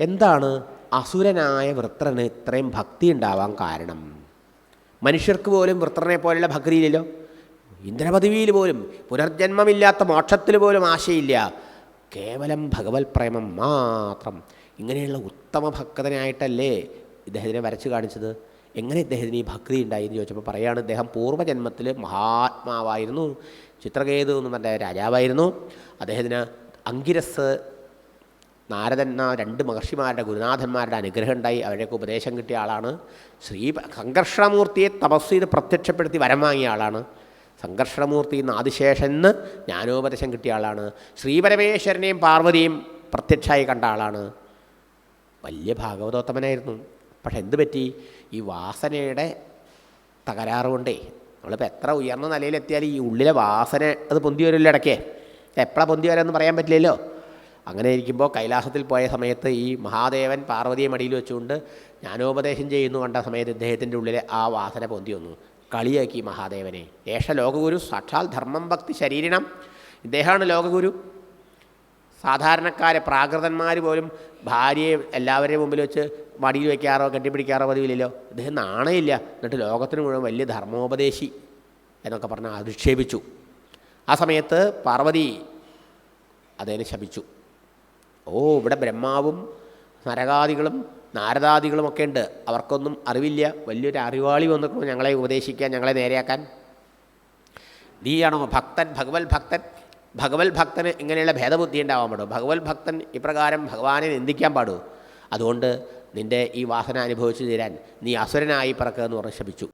എന്താണ് അസുരനായ വൃത്രന് ഇത്രയും ഭക്തി ഉണ്ടാവാൻ കാരണം? മനുഷ്യർക്ക് പോലും വൃത്രനെ പോലുള്ള ഭക്തിയില്ലല്ലോ ഇന്ദ്രപദവിയിൽ പോലും പുനർജന്മമില്ലാത്ത മോക്ഷത്തിൽ പോലും ആശയില്ല. കേവലം ഭഗവത് പ്രേമം മാത്രം. ഇങ്ങനെയുള്ള ഉത്തമ ഭക്തനായിട്ടല്ലേ ഇദ്ദേഹത്തിനെ വരച്ചു കാണിച്ചത്? എങ്ങനെ ഇദ്ദേഹത്തിന് ഈ ഭക്തി ഉണ്ടായി എന്ന് ചോദിച്ചപ്പോൾ പറയുകയാണ് ഇദ്ദേഹം പൂർവജന്മത്തിൽ മഹാത്മാവായിരുന്നു ചിത്രകേതു എന്ന് പറഞ്ഞ രാജാവായിരുന്നു. അദ്ദേഹത്തിന് അങ്കിരസ് നാരദൻ രണ്ട് മഹർഷിമാരുടെ ഗുരുനാഥന്മാരുടെ അനുഗ്രഹം ഉണ്ടായി അവരുടെയൊക്കെ ഉപദേശം കിട്ടിയ ആളാണ്. ശ്രീ സംഘർഷണമൂർത്തിയെ തപസ് ചെയ്ത് പ്രത്യക്ഷപ്പെടുത്തി വരം വാങ്ങിയ ആളാണ്. സംഘർഷണമൂർത്തി എന്ന് ആദിശേഷൻ എന്ന് ജ്ഞാനോപദേശം കിട്ടിയ ആളാണ്. ശ്രീപരമേശ്വരനെയും പാർവതിയും പ്രത്യക്ഷമായി കണ്ട ആളാണ്. വലിയ ഭാഗവതോത്തമനായിരുന്നു. പക്ഷെ എന്ത് പറ്റി? ഈ വാസനയുടെ തകരാറ് കൊണ്ടേ നമ്മളിപ്പോൾ എത്ര ഉയർന്ന നിലയിലെത്തിയാലും ഈ ഉള്ളിലെ വാസന അത് പൊന്തി വരുമല്ലോ ഇടയ്ക്ക്. എപ്പോഴാണ് പൊന്തി വരാമെന്ന് പറയാൻ പറ്റില്ലല്ലോ. അങ്ങനെ ഇരിക്കുമ്പോൾ കൈലാസത്തിൽ പോയ സമയത്ത് ഈ മഹാദേവൻ പാർവതിയെ മടിയിൽ വെച്ചുകൊണ്ട് ജ്ഞാനോപദേശം ചെയ്യുന്നു കണ്ട സമയത്ത് ഇദ്ദേഹത്തിന്റെ ഉള്ളിലെ ആ വാസന പൊന്തി വന്നു. കളിയാക്കി മഹാദേവനെ. ഏഷ ലോകഗുരു സാക്ഷാൽ ധർമ്മം ഭക്തി ശരീരണം. ഇദ്ദേഹമാണ് ലോകഗുരു. സാധാരണക്കാരെ പ്രാകൃതന്മാർ പോലും ഭാര്യയെ എല്ലാവരുടെയും മുമ്പിൽ വെച്ച് മടിയിൽ വയ്ക്കാറോ കെട്ടിപ്പിടിക്കാറോ പതിവില്ലല്ലോ. ഇദ്ദേഹം നാണയില്ല. എന്നിട്ട് ലോകത്തിന് മുഴുവൻ വലിയ ധർമ്മോപദേശി എന്നൊക്കെ പറഞ്ഞ് അധിക്ഷേപിച്ചു ആ സമയത്ത് പാർവതി അദ്ദേഹം ശപിച്ചു. ഓ ഇവിടെ ബ്രഹ്മാവും നരകാദികളും നാരദാദികളുമൊക്കെ ഉണ്ട്. അവർക്കൊന്നും അറിവില്ല. വലിയൊരു അറിവാളി വന്നിട്ട് ഞങ്ങളെ ഉപദേശിക്കാൻ ഞങ്ങളെ നേരെയാക്കാൻ. നീയാണോ ഭക്തൻ? ഭഗവത് ഭക്തൻ? ഭഗവത് ഭക്തന് ഇങ്ങനെയുള്ള ഭേദബുദ്ധി ഉണ്ടാവാൻ പാടും. ഭഗവത് ഭക്തൻ ഇപ്രകാരം ഭഗവാനെ നിന്ദിക്കാൻ പാടൂ. അതുകൊണ്ട് നിന്റെ ഈ വാസന അനുഭവിച്ചു തീരാൻ നീ അസുരനായി പറക്കുക എന്ന് പറഞ്ഞ് ശപിച്ചു.